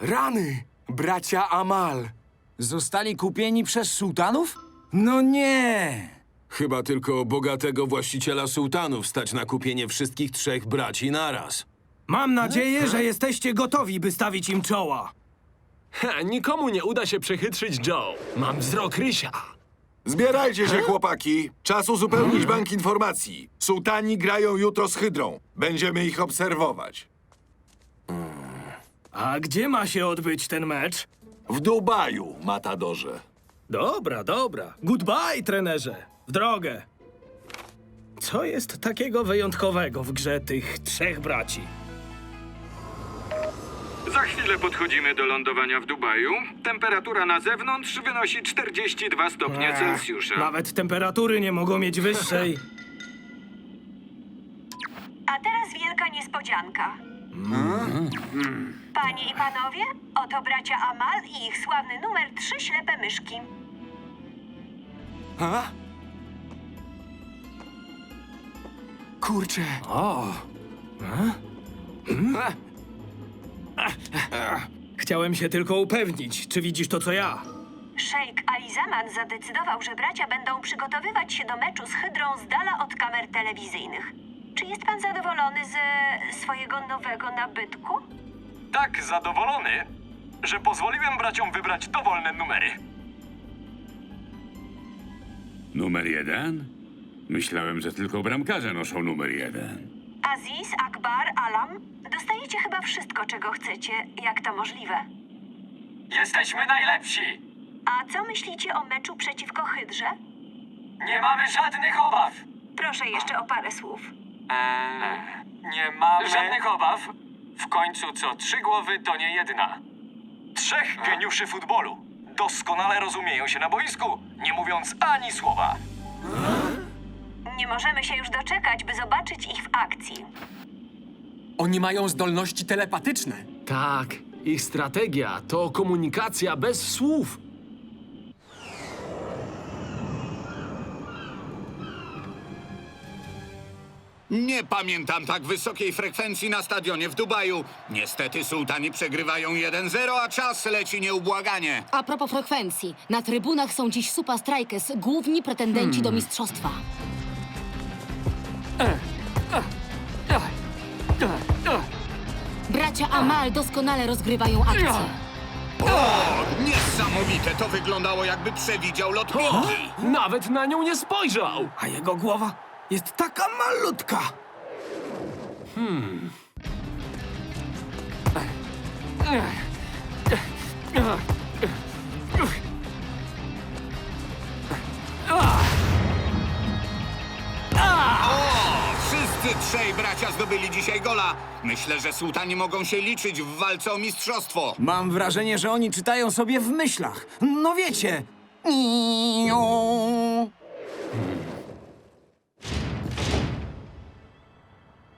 Rany! Bracia Amal! Zostali kupieni przez sułtanów? No nie! Chyba tylko bogatego właściciela sułtanów stać na kupienie wszystkich trzech braci naraz. Mam nadzieję, że jesteście gotowi, by stawić im czoła. Ha, nikomu nie uda się przechytrzyć Joe. Mam wzrok Rysia. Zbierajcie się, chłopaki. Czas uzupełnić bank informacji. Sułtani grają jutro z Hydrą. Będziemy ich obserwować. A gdzie ma się odbyć ten mecz? W Dubaju, Matadorze. Dobra, dobra. Goodbye, trenerze. W drogę. Co jest takiego wyjątkowego w grze tych trzech braci? Za chwilę podchodzimy do lądowania w Dubaju. Temperatura na zewnątrz wynosi 42 stopnie Celsjusza. Nawet temperatury nie mogą mieć wyższej. A teraz wielka niespodzianka. Panie i panowie, oto bracia Amal i ich sławny numer trzy ślepe myszki. A? Kurczę. O! Chciałem się tylko upewnić, czy widzisz to, co ja. Szejk Ali Zaman zadecydował, że bracia będą przygotowywać się do meczu z Hydrą z dala od kamer telewizyjnych. Czy jest pan zadowolony ze swojego nowego nabytku? Tak zadowolony, że pozwoliłem braciom wybrać dowolne numery. Numer jeden? Myślałem, że tylko bramkarze noszą numer jeden. Aziz, Akbar, Alam, dostajecie chyba wszystko, czego chcecie, jak to możliwe. Jesteśmy najlepsi! A co myślicie o meczu przeciwko Hydrze? Nie mamy żadnych obaw! Proszę jeszcze o parę słów. Nie mamy żadnych obaw. W końcu co trzy głowy to nie jedna. Trzech geniuszy futbolu. Doskonale rozumieją się na boisku, nie mówiąc ani słowa. Nie możemy się już doczekać, by zobaczyć ich w akcji. Oni mają zdolności telepatyczne. Tak, ich strategia to komunikacja bez słów. Nie pamiętam tak wysokiej frekwencji na stadionie w Dubaju. Niestety sułtani przegrywają 1-0, a czas leci nieubłaganie. A propos frekwencji, na trybunach są dziś Super Strikers, główni pretendenci do mistrzostwa. Bracia Amal doskonale rozgrywają akcję. Niesamowite, to wyglądało jakby przewidział lot piłki. Nawet na nią nie spojrzał. A jego głowa jest taka malutka. Wszyscy trzej bracia zdobyli dzisiaj gola. Myślę, że sułtani mogą się liczyć w walce o mistrzostwo. Mam wrażenie, że oni czytają sobie w myślach. No wiecie.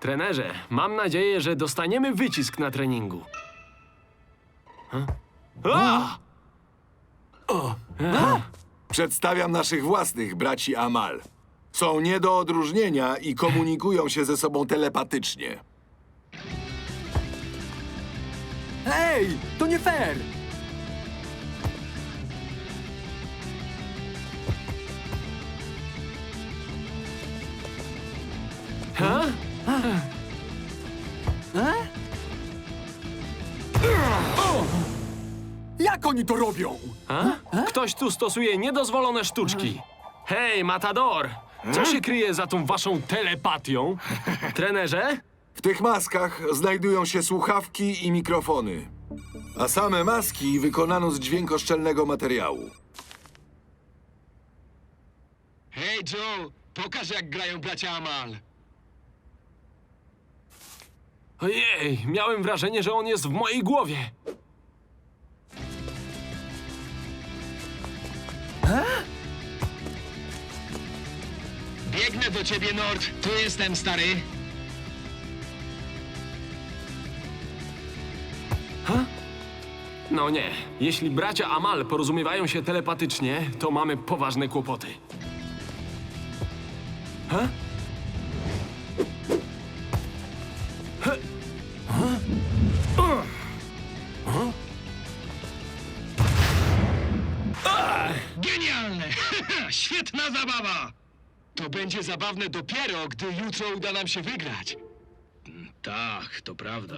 Trenerze, mam nadzieję, że dostaniemy wycisk na treningu. A! Przedstawiam naszych własnych braci Amal. Są nie do odróżnienia i komunikują się ze sobą telepatycznie. Hej, to nie fair! Ha? Jak oni to robią? Ktoś tu stosuje niedozwolone sztuczki. Hej, Matador! Co się kryje za tą waszą telepatią? Trenerze? W tych maskach znajdują się słuchawki i mikrofony. A same maski wykonano z dźwiękoszczelnego materiału. Hej Joe, pokaż jak grają bracia Amal. Ojej, miałem wrażenie, że on jest w mojej głowie. Biegnę do ciebie, Nord. Tu jestem, stary. No nie, jeśli bracia Amal porozumiewają się telepatycznie, to mamy poważne kłopoty. Ha? To będzie zabawne dopiero, gdy jutro uda nam się wygrać. Tak, to prawda.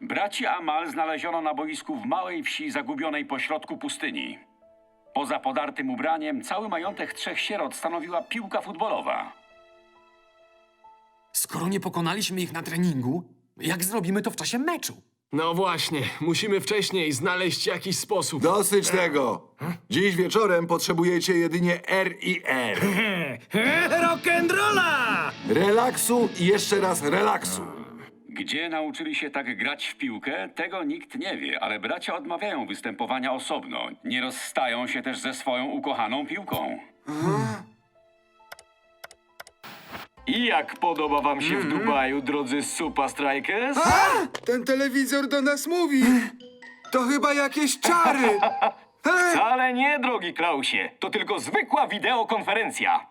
Braci Amal znaleziono na boisku w małej wsi zagubionej pośrodku pustyni. Poza podartym ubraniem, cały majątek trzech sierot stanowiła piłka futbolowa. Skoro nie pokonaliśmy ich na treningu, jak zrobimy to w czasie meczu? No właśnie, musimy wcześniej znaleźć jakiś sposób. Dosyć tego. Dziś wieczorem potrzebujecie jedynie R i R. Rock'n'rolla! Relaksu i jeszcze raz relaksu. Gdzie nauczyli się tak grać w piłkę, tego nikt nie wie, ale bracia odmawiają występowania osobno. Nie rozstają się też ze swoją ukochaną piłką. I jak podoba wam się w Dubaju, drodzy Supa Strikers? Ten telewizor do nas mówi. To chyba jakieś czary. Wcale nie, drogi Klausie. To tylko zwykła wideokonferencja.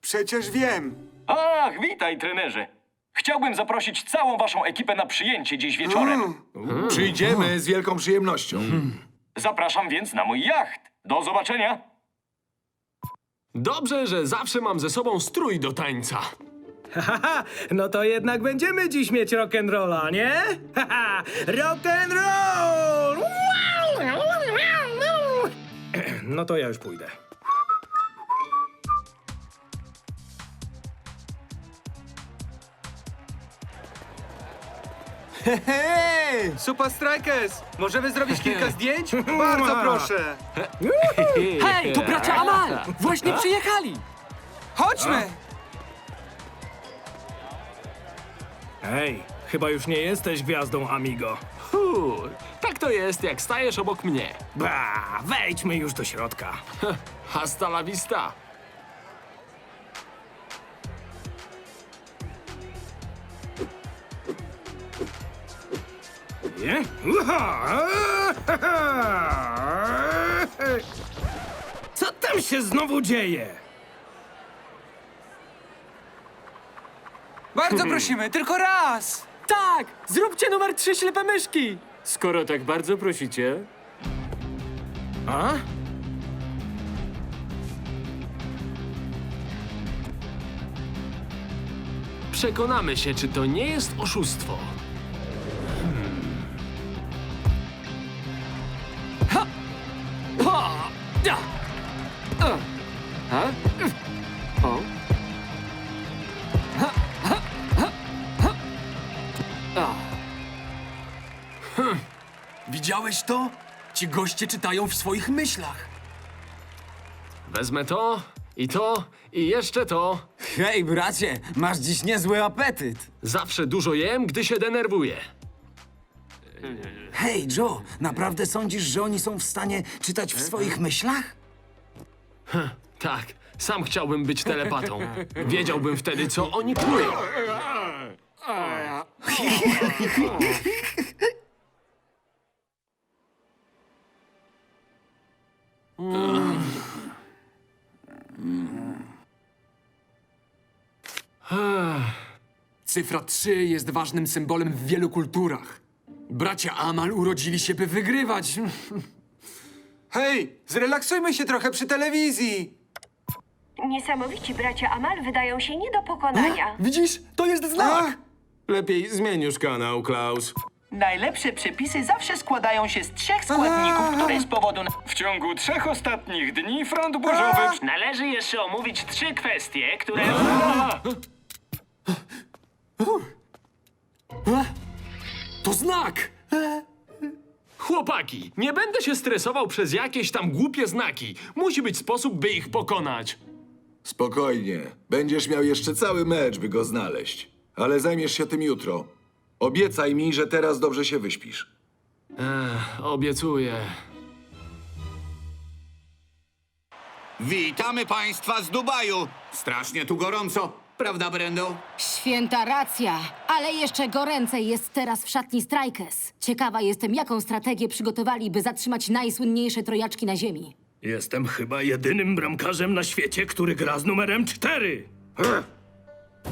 Przecież wiem. Ach, witaj, trenerze. Chciałbym zaprosić całą waszą ekipę na przyjęcie dziś wieczorem. Przyjdziemy z wielką przyjemnością. Zapraszam więc na mój jacht. Do zobaczenia. Dobrze, że zawsze mam ze sobą strój do tańca. Haha, no to jednak będziemy dziś mieć rock'n'rolla, nie? Haha, rock'n'roll! No to ja już pójdę. Hej! Super Strikers! Możemy zrobić kilka zdjęć? Bardzo proszę. Hej, to bracia Amal! Właśnie przyjechali! Chodźmy! Hej, chyba już nie jesteś gwiazdą, amigo. Hu, tak to jest, jak stajesz obok mnie. Ba, wejdźmy już do środka. Hasta la vista. Nie? Uha! Co tam się znowu dzieje? Bardzo prosimy, tylko raz! Tak! Zróbcie numer trzy ślepe myszki! Skoro tak bardzo prosicie. A? Przekonamy się, czy to nie jest oszustwo. Widziałeś to? Ci goście czytają w swoich myślach. Wezmę to, i to, i jeszcze to. Hej, bracie, masz dziś niezły apetyt. Zawsze dużo jem, gdy się denerwuję. Hej, Joe, naprawdę sądzisz, że oni są w stanie czytać w swoich myślach? Tak, sam chciałbym być telepatą. Wiedziałbym wtedy, co oni czują. Cyfra 3 jest ważnym symbolem w wielu kulturach. Bracia Amal urodzili się, by wygrywać. Hej, zrelaksujmy się trochę przy telewizji. Niesamowici bracia Amal wydają się nie do pokonania. Widzisz? To jest znak! Lepiej zmień już kanał, Klaus. Najlepsze przepisy zawsze składają się z trzech składników, które z powodu... W ciągu trzech ostatnich dni front burzowy... Należy jeszcze omówić trzy kwestie, które... To znak! Chłopaki, nie będę się stresował przez jakieś tam głupie znaki. Musi być sposób, by ich pokonać. Spokojnie. Będziesz miał jeszcze cały mecz, by go znaleźć. Ale zajmiesz się tym jutro. Obiecaj mi, że teraz dobrze się wyśpisz. Obiecuję. Witamy państwa z Dubaju. Strasznie tu gorąco, prawda, Brendo? Święta racja, ale jeszcze goręcej jest teraz w szatni Strikers. Ciekawa jestem, jaką strategię przygotowali, by zatrzymać najsłynniejsze trojaczki na ziemi. Jestem chyba jedynym bramkarzem na świecie, który gra z numerem 4. Ech.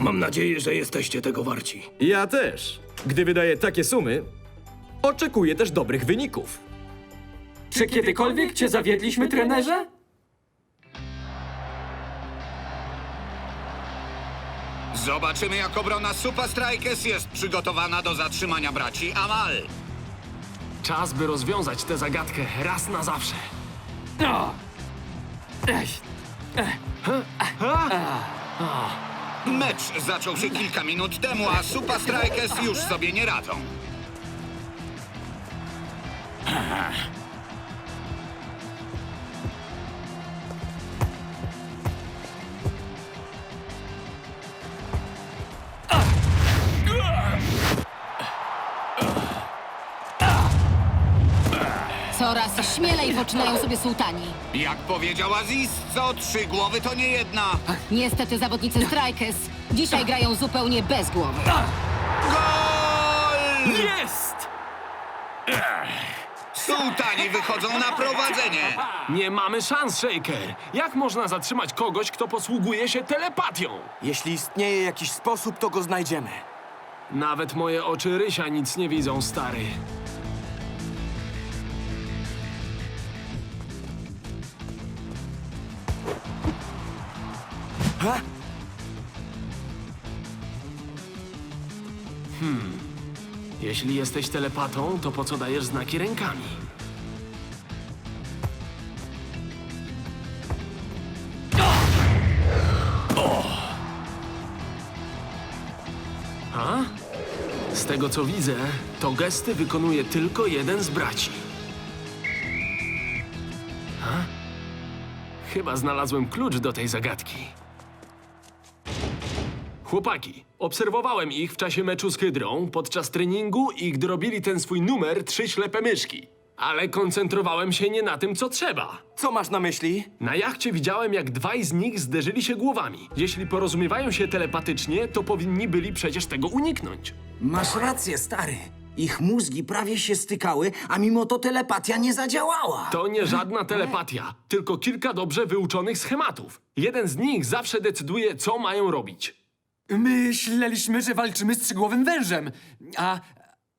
Mam nadzieję, że jesteście tego warci. Ja też. Gdy wydaję takie sumy, oczekuję też dobrych wyników. Czy kiedykolwiek cię zawiedliśmy, trenerze? Zobaczymy, jak obrona Super Strikers jest przygotowana do zatrzymania braci Amal. Czas, by rozwiązać tę zagadkę raz na zawsze. Mecz zaczął się kilka minut temu, a Super Strikers już sobie nie radzą. Śmielej poczynają sobie sułtani. Jak powiedział Aziz, co trzy głowy to nie jedna. Niestety zawodnicy Strikers dzisiaj grają zupełnie bez głowy. Gol! Jest! Sułtani wychodzą na prowadzenie. Nie mamy szans, Shaker. Jak można zatrzymać kogoś, kto posługuje się telepatią? Jeśli istnieje jakiś sposób, to go znajdziemy. Nawet moje oczy Rysia nic nie widzą, stary. Hmm. Jeśli jesteś telepatą, to po co dajesz znaki rękami? A? Z tego co widzę, to gesty wykonuje tylko jeden z braci. A? Chyba znalazłem klucz do tej zagadki. Chłopaki, obserwowałem ich w czasie meczu z Hydrą podczas treningu i gdy robili ten swój numer Trzy ślepe myszki. Ale koncentrowałem się nie na tym, co trzeba. Co masz na myśli? Na jachcie widziałem, jak dwaj z nich zderzyli się głowami. Jeśli porozumiewają się telepatycznie, to powinni byli przecież tego uniknąć. Masz rację, stary. Ich mózgi prawie się stykały, a mimo to telepatia nie zadziałała. To nie żadna telepatia, tylko kilka dobrze wyuczonych schematów. Jeden z nich zawsze decyduje, co mają robić. Myśleliśmy, że walczymy z trzygłowym wężem. A.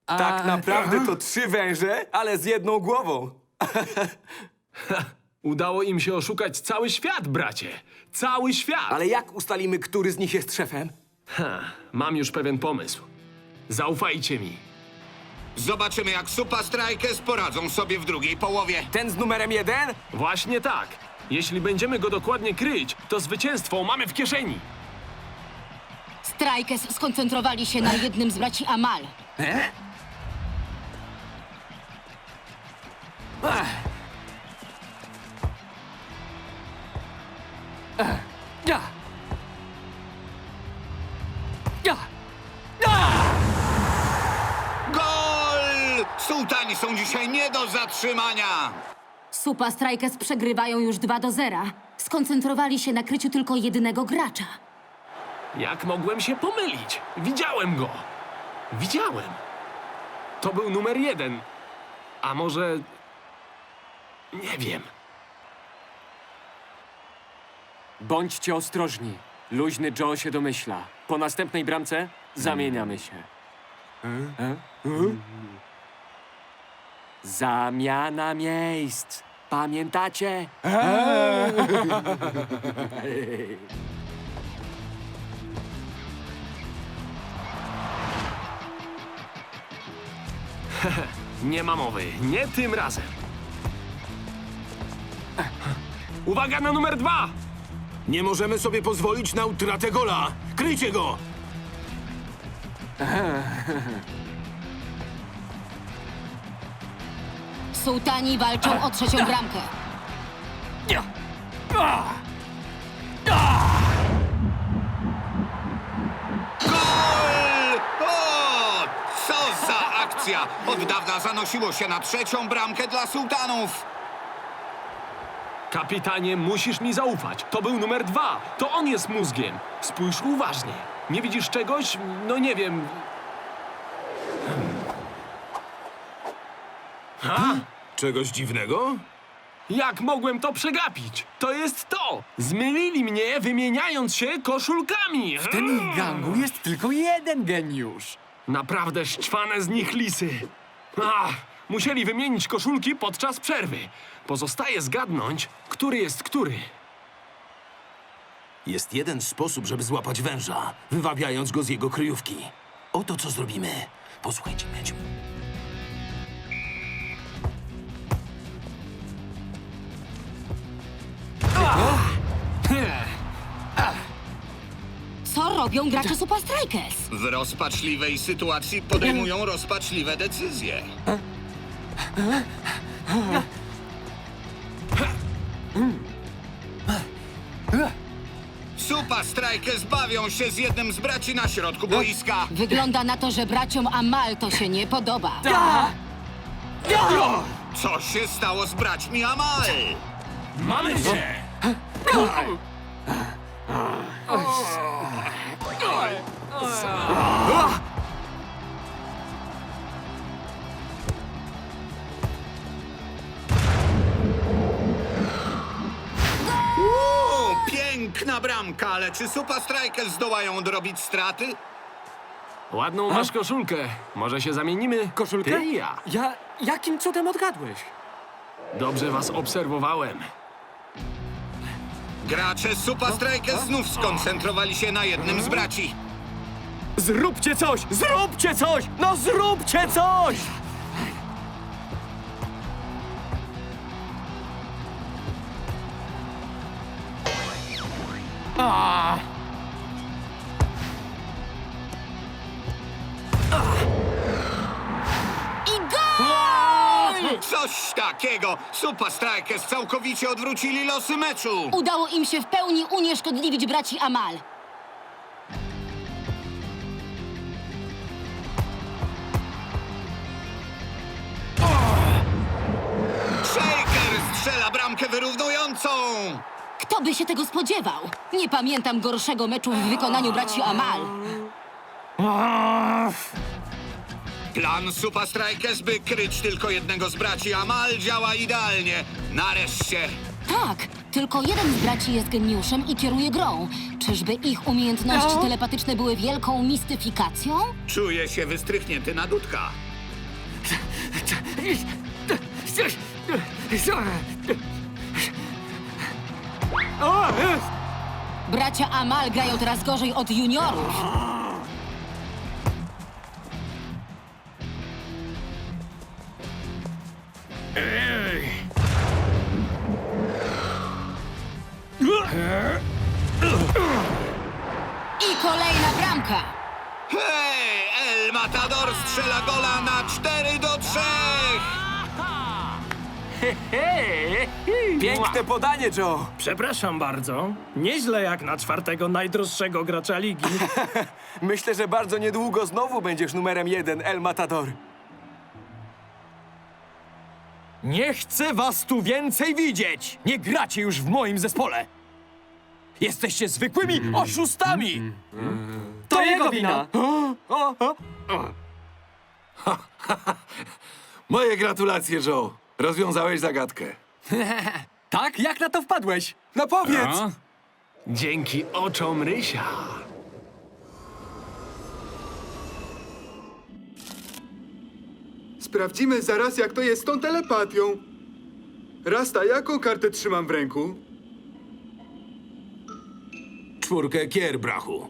a... Tak naprawdę to trzy węże, ale z jedną głową. Udało im się oszukać cały świat, bracie. Cały świat! Ale jak ustalimy, który z nich jest szefem? Ha, mam już pewien pomysł. Zaufajcie mi. Zobaczymy, jak Super Strikers poradzą sobie w drugiej połowie. Ten z numerem jeden? Właśnie tak. Jeśli będziemy go dokładnie kryć, to zwycięstwo mamy w kieszeni. Strikers skoncentrowali się na jednym z braci Amal. Ja! Ja! Gol! Sułtani są dzisiaj nie do zatrzymania. Super Strikers przegrywają już 2 do 0. Skoncentrowali się na kryciu tylko jednego gracza. Jak mogłem się pomylić? Widziałem go. Widziałem. To był numer jeden. A może. Nie wiem. Bądźcie ostrożni. Luźny Joe się domyśla. Po następnej bramce zamieniamy się. E? Zamiana miejsc. Pamiętacie? Nie ma mowy. Nie tym razem. Uwaga na numer dwa! Nie możemy sobie pozwolić na utratę gola. Kryjcie go! Sułtani walczą o trzecią bramkę. Gol! Od dawna zanosiło się na trzecią bramkę dla Sułtanów. Kapitanie, musisz mi zaufać. To był numer dwa. To on jest mózgiem. Spójrz uważnie. Nie widzisz czegoś? No nie wiem. Ha? Czegoś dziwnego? Jak mogłem to przegapić? To jest to! Zmylili mnie, wymieniając się koszulkami! W tym gangu jest tylko jeden geniusz. Naprawdę szczwane z nich lisy. Ach, Musieli wymienić koszulki podczas przerwy. Pozostaje zgadnąć, który jest który. Jest jeden sposób, żeby złapać węża, wywabiając go z jego kryjówki. Oto co zrobimy. Posłuchajcie, Mieciu. Robią gracze Super Strikers? W rozpaczliwej sytuacji podejmują rozpaczliwe decyzje. Supa Strikers bawią się z jednym z braci na środku boiska. Wygląda na to, że braciom Amal to się nie podoba. Co się stało z braćmi Amal? Mamy cię! Piękna bramka, ale czy Supa Strikers zdołają odrobić straty? Ładną masz koszulkę. Może się zamienimy? Koszulkę? Ty i ja. Ja... Jakim cudem odgadłeś? Dobrze was obserwowałem. Gracze Supa Strikers znów skoncentrowali się na jednym z braci. Zróbcie coś! Zróbcie coś! No zróbcie coś! Takiego! Supa Strikers całkowicie odwrócili losy meczu. Udało im się w pełni unieszkodliwić braci Amal. Shaker strzela bramkę wyrównującą! Kto by się tego spodziewał? Nie pamiętam gorszego meczu w wykonaniu braci Amal. Plan Supa Strikers, by kryć tylko jednego z braci Amal, działa idealnie. Nareszcie! Tak, tylko jeden z braci jest geniuszem i kieruje grą. Czyżby ich umiejętności telepatyczne były wielką mistyfikacją? Czuję się wystrychnięty na dudka. Bracia Amal grają teraz gorzej od juniorów. Piękne podanie, Joe! Przepraszam bardzo. Nieźle jak na czwartego najdroższego gracza ligi. Myślę, że bardzo niedługo znowu będziesz numerem jeden, El Matador. Nie chcę was tu więcej widzieć! Nie gracie już w moim zespole! Jesteście zwykłymi oszustami! To jego wina! Moje gratulacje, Joe. Rozwiązałeś zagadkę. Tak? Jak na to wpadłeś? No powiedz! Dzięki oczom Rysia. Sprawdzimy zaraz, jak to jest z tą telepatią. Rasta, jaką kartę trzymam w ręku? Czwórkę kier, brachu.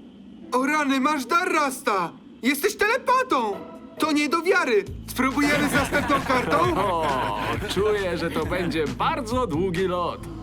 O rany, masz dar, Rasta! Jesteś telepatą! To nie do wiary! Spróbujemy z następną kartą? O, czuję, że to będzie bardzo długi lot.